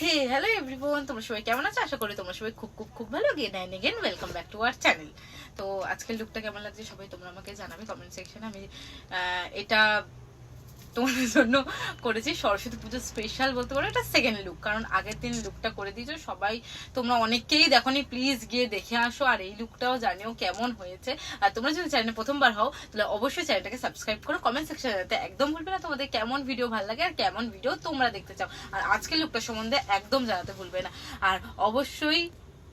হে hello everyone তোমরা সবাই কেমন আছো? আশা করি তোমরা সবাই খুব খুব খুব ভালো। Again and again welcome back to our channel তো আজকের লুকটা কেমন লাগছে? সবাই তোমরা আমাকে জানাবে কমেন্ট সেকশনে আমি এটা তোমাদের জন্য করেছি। সরস্বতী পুজো স্পেশাল বলতে পারো, এটা সেকেন্ড লুক কারণ আগের দিন লুকটা করে দিয়েছ। সবাই, তোমরা অনেকেই দেখোনি প্লিজ গিয়ে দেখে আসো, আর এই লুকটাও জানিও কেমন হয়েছে। আর তোমরা যদি চ্যানেলে প্রথমবার হও, তাহলে অবশ্যই চ্যানেলটাকে সাবস্ক্রাইব করো কমেন্ট সেকশনে জানাতে একদম ভুলবে না তোমাদের কেমন ভিডিও ভালো লাগে আর কেমন ভিডিও তোমরা দেখতে চাও। আর আজকের লুকটা সম্বন্ধে একদম জানাতে ভুলবে না। আর অবশ্যই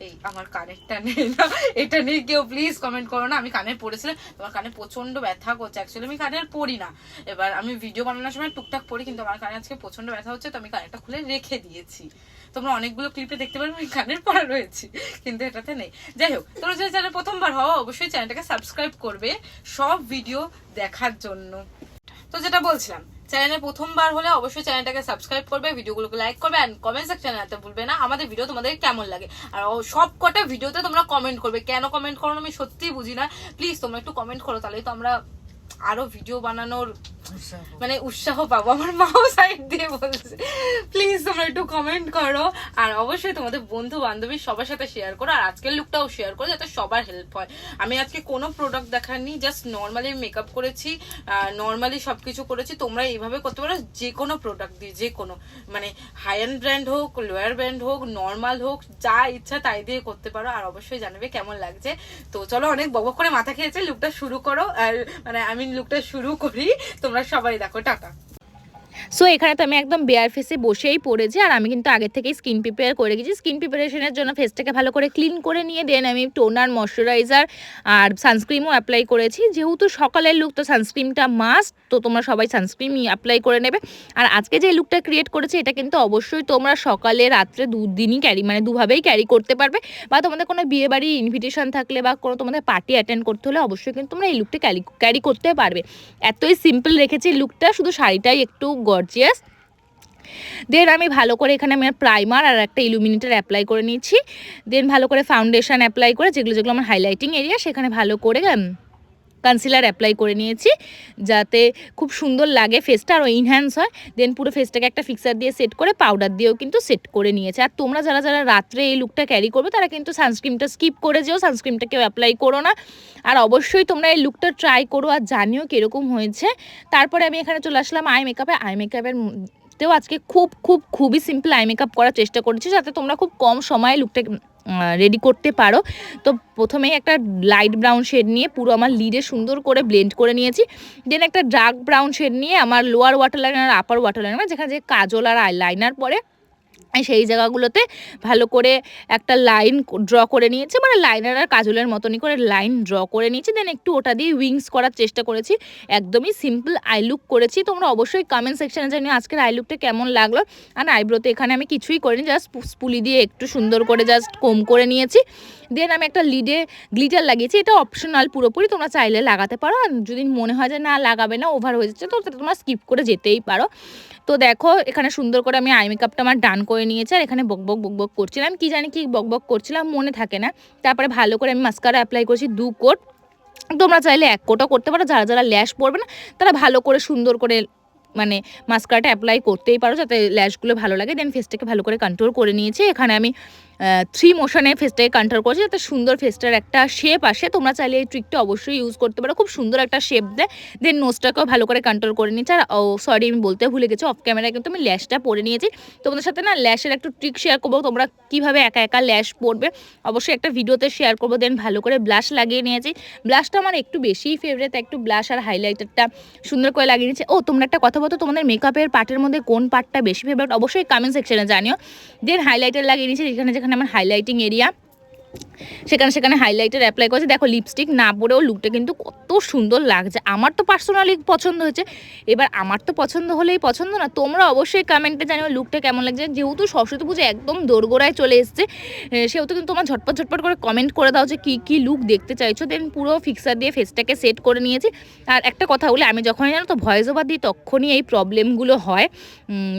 এই, আমার কানেরটা নেই না। এটা নিয়ে কেউ প্লিজ কমেন্ট করো না। আমি কানের পড়েছিলাম, তোমার কানে প্রচণ্ড ব্যথা করছে। অ্যাকচুয়ালি আমি কানের পড়ি না। এবার আমি ভিডিও বানানোর সময় টুকটাক পড়ি, কিন্তু আমার কানে আজকে প্রচণ্ড ব্যথা হচ্ছে, তো আমি কানেরটা খুলে রেখে দিয়েছি। তোমরা অনেকগুলো ক্লিপে দেখতে পারবে, আমি কানের পড়া রয়েছি, কিন্তু এটাতে নেই। যাই হোক, তোমরা যদি চ্যানেল প্রথমবার হও, অবশ্যই চ্যানেলটাকে সাবস্ক্রাইব করবে সব ভিডিও দেখার জন্য। তো যেটা বলছিলাম চ্যানেলে প্রথমবার হলে অবশ্যই চ্যানেলটাকে সাবস্ক্রাইব করবে ভিডিওগুলোকে লাইক করবে অ্যান্ড কমেন্ট সেকশনে জানাতে ভুলবে না আমাদের ভিডিও তোমাদের কেমন লাগে? আর ও- সব কটা ভিডিওতে তোমরা কমেন্ট করবে। কেন কমেন্ট করো আমি সত্যিই বুঝি না। প্লিজ তোমরা একটু কমেন্ট করো তাহলে তো আমরা আরও ভিডিও বানানোর মানে উৎসাহ পাবো। আমার মাও সাইড দিয়ে বলছে। তোমরা একটু কমেন্ট করো। আর অবশ্যই তোমাদের বন্ধু বান্ধবী সবার সাথে শেয়ার করো। আর আজকের লুকটাও শেয়ার করো যাতে সবার হেল্প হয়। আমি আজকে কোনো প্রোডাক্ট দেখাইনি জাস্ট নর্মালি মেকআপ করেছি নর্মালি সব কিছু করেছি। তোমরা এইভাবে করতে পারো, যে কোনো প্রোডাক্ট দিয়ে, যে কোনো মানে হাই এন্ড ব্র্যান্ড হোক লোয়ার ব্র্যান্ড হোক নর্মাল হোক, যা ইচ্ছা তাই দিয়ে করতে পারো। আর অবশ্যই জানাবে কেমন লাগছে। তো চলো অনেক বক করে মাথা খেয়েছে লুকটা শুরু করো। আর মানে আমি লুকটা শুরু করি। তোমরা সবাই দেখো, টাটা। সো এখানে তো আমি একদম বেয়ার ফেসে বসেই পড়েছি আর আমি কিন্তু আগে থেকেই স্কিন প্রিপেয়ার করে গেছি। স্কিন প্রিপারেশনের জন্য ফেসটাকে ভালো করে ক্লিন করে নিয়ে দেন আমি টোনার ময়শ্চারাইজার আর সানস্ক্রিমও অ্যাপ্লাই করেছি। যেহেতু সকালের লুক তো সানস্ক্রিমটা মাস্ট তো তোমরা সবাই সানস্ক্রিম অ্যাপ্লাই করে নেবে। আর আজকে যে লুকটা ক্রিয়েট করেছি, এটা কিন্তু অবশ্যই তোমরা সকালে, রাত্রে দুদিনই ক্যারি মানে দুভাবেই ক্যারি করতে পারবে। বা তোমাদের কোনো বিয়ে বাড়ি ইনভিটেশন থাকলে বা কোনো তোমাদের পার্টি অ্যাটেন্ড করতে হলে অবশ্যই কিন্তু তোমরা এই লুকটা ক্যারি ক্যারি করতে পারবে। এতই সিম্পল রেখেছি লুকটা শুধু শাড়িটাই একটু গর্জিয়াস দেন আমি ভালো করে এখানে আমি প্রাইমার আর একটা ইলুমিনেটার অ্যাপ্লাই করে নিয়েছি। দেন ভালো করে ফাউন্ডেশন অ্যাপ্লাই করে যেগুলো যেগুলো আমার হাইলাইটিং এরিয়া সেখানে ভালো করে কনসিলার অ্যাপ্লাই করে নিয়েছি, যাতে খুব সুন্দর লাগে ফেসটা আরও ইনহ্যান্স হয়। দেন পুরো ফেসটাকে একটা ফিক্সার দিয়ে সেট করে পাউডার দিয়েও কিন্তু সেট করে নিয়েছে। আর তোমরা যারা যারা রাত্রে এই লুকটা ক্যারি করবে, তারা কিন্তু সানস্ক্রিমটা স্কিপ করে যেও সানস্ক্রিমটা কেউ অ্যাপ্লাই করো না। আর অবশ্যই তোমরা এই লুকটা ট্রাই করো আর জানিও কীরকম হয়েছে। তারপরে আমি এখানে চলে আসলাম আই মেকআপে আই মেকআপের তেও আজকে খুব খুব, খুবই সিম্পল আই মেকআপ করার চেষ্টা করেছি যাতে তোমরা খুব কম সময়ে লুকটা রেডি করতে পারো। তো প্রথমেই একটা লাইট ব্রাউন শেড নিয়ে পুরো আমার লিডে সুন্দর করে ব্লেন্ড করে নিয়েছি। দেন একটা ডার্ক ব্রাউন শেড নিয়ে আমার লোয়ার ওয়াটার লাইনার আর আপার ওয়াটার লাইনার যেখানে যে কাজল আর লাইনার পরে সেই জায়গাগুলোতে ভালো করে একটা লাইন ড্র করে নিয়েছি। মানে লাইনার আর কাজলের মতনই করে লাইন ড্র করে নিয়েছি। দেন একটু ওটা দিয়ে উইংস করার চেষ্টা করেছি। একদমই সিম্পল আই লুক করেছি। তোমরা অবশ্যই কমেন্ট সেকশনে জানিও আজকের আই লুকটা কেমন লাগল। আর আইব্রোতে এখানে আমি কিছুই করিনি জাস্ট স্পুলি দিয়ে একটু সুন্দর করে জাস্ট কম করে নিয়েছি। দেন আমি একটা লিডে গ্লিটার লাগিয়েছি। এটা অপশনাল পুরোপুরি, তোমরা চাইলে লাগাতে পারো। আর যদি মনে হয় যে না, লাগাবে না ওভার হয়ে যাচ্ছে, তো তোমরা স্কিপ করে যেতেই পারো। তো দেখো, এখানে সুন্দর করে আমি আই মেকআপটা আমার ডান করে নিয়েছে আর এখানে বক বক বক বক করছিলাম কি জানি কি বক বক করছিলাম মনে থাকে না। তারপরে ভালো করে আমি মাস্কারা অ্যাপ্লাই করছি দু কোট। তোমরা চাইলে এক কোটও করতে পারো, যারা যারা ল্যাশ পড়বে না, তারা ভালো করে সুন্দর করে মানে মাস্কারাটা অ্যাপ্লাই করতেই পারো যাতে ল্যাশগুলো ভালো লাগে। দেন ফেসটাকে ভালো করে কন্ট্রোল করে নিয়েছি। এখানে আমি থ্রি মোশনে ফেসটাকে কন্ট্রোল করছি যাতে সুন্দর ফেসটার একটা শেপ আসে। তোমরা চাইলে এই ট্রিকটা অবশ্যই ইউজ করতে পারো। খুব সুন্দর একটা শেপ দেয়। দেন নোজটাকেও ভালো করে কন্ট্রোল করে নিয়েছি। আর, ও সরি আমি বলতে ভুলে গেছি। অফ ক্যামেরায় কিন্তু আমি ল্যাশটা পরে নিয়েছি। তোমাদের সাথে না ল্যাশের একটু ট্রিক শেয়ার করব। তোমরা কীভাবে একা একা ল্যাশ পড়বে অবশ্যই একটা ভিডিওতে শেয়ার করব। দেন ভালো করে ব্লাশ লাগিয়ে নিয়েছি। ব্লাশটা আমার একটু বেশিই ফেভারেট একটু ব্লাশ আর হাইলাইটারটা সুন্দর করে লাগিয়ে নিয়েছি। ও, তোমরা একটা কথা বলতো তোমাদের মেকআপের পার্টের মধ্যে কোন পার্টটা বেশি ফেভারিট অবশ্যই কমেন্ট সেকশনে জানিও। দেন হাইলাইটার লাগিয়ে নিয়েছি, যেখানে যেখানে আমার হাইলাইটিং এরিয়া সেখানে সেখানে হাইলাইটার অ্যাপ্লাই করেছে। দেখো লিপস্টিক না পরেও লুকটা কিন্তু কত সুন্দর লাগছে। আমার তো পার্সোনালি পছন্দ হয়েছে। এবার আমার তো পছন্দ হলেই পছন্দ না। তোমরা অবশ্যই কমেন্টে জানিও লুকটা কেমন লাগছে। যেহেতু সরস্বতী পুজো একদম দোরগোড়ায় চলে এসছে সেহেতু কিন্তু তোমার ঝটপট ঝটপট করে কমেন্ট করে দাও যে কী কী লুক দেখতে চাইছো। দেন পুরো ফিক্সার দিয়ে ফেসটাকে সেট করে নিয়েছি। আর একটা কথা বলে, আমি যখনই জানো তো ভয়েস ওভার দিই, তখনই এই প্রবলেমগুলো হয়।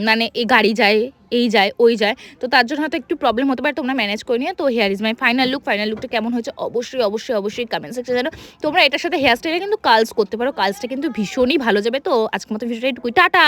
মানে এই গাড়ি যায়, এই যায়, ওই যায়। তো তার জন্য হয়তো একটু প্রবলেম হতে পারে, তোমরা ম্যানেজ করে নিও। তো here is my final look final লুকটা কেমন হয়েছে, অবশ্যই অবশ্যই অবশ্যই কমেন্ট সেকশন জানো তোমরা এটার সাথে হেয়ার স্টাইলে কিন্তু কালস করতে পারো। কালসটা কিন্তু ভীষণই ভালো যাবে। তো আজকের মতো ভিডিওটা এটুকুই। টাটা!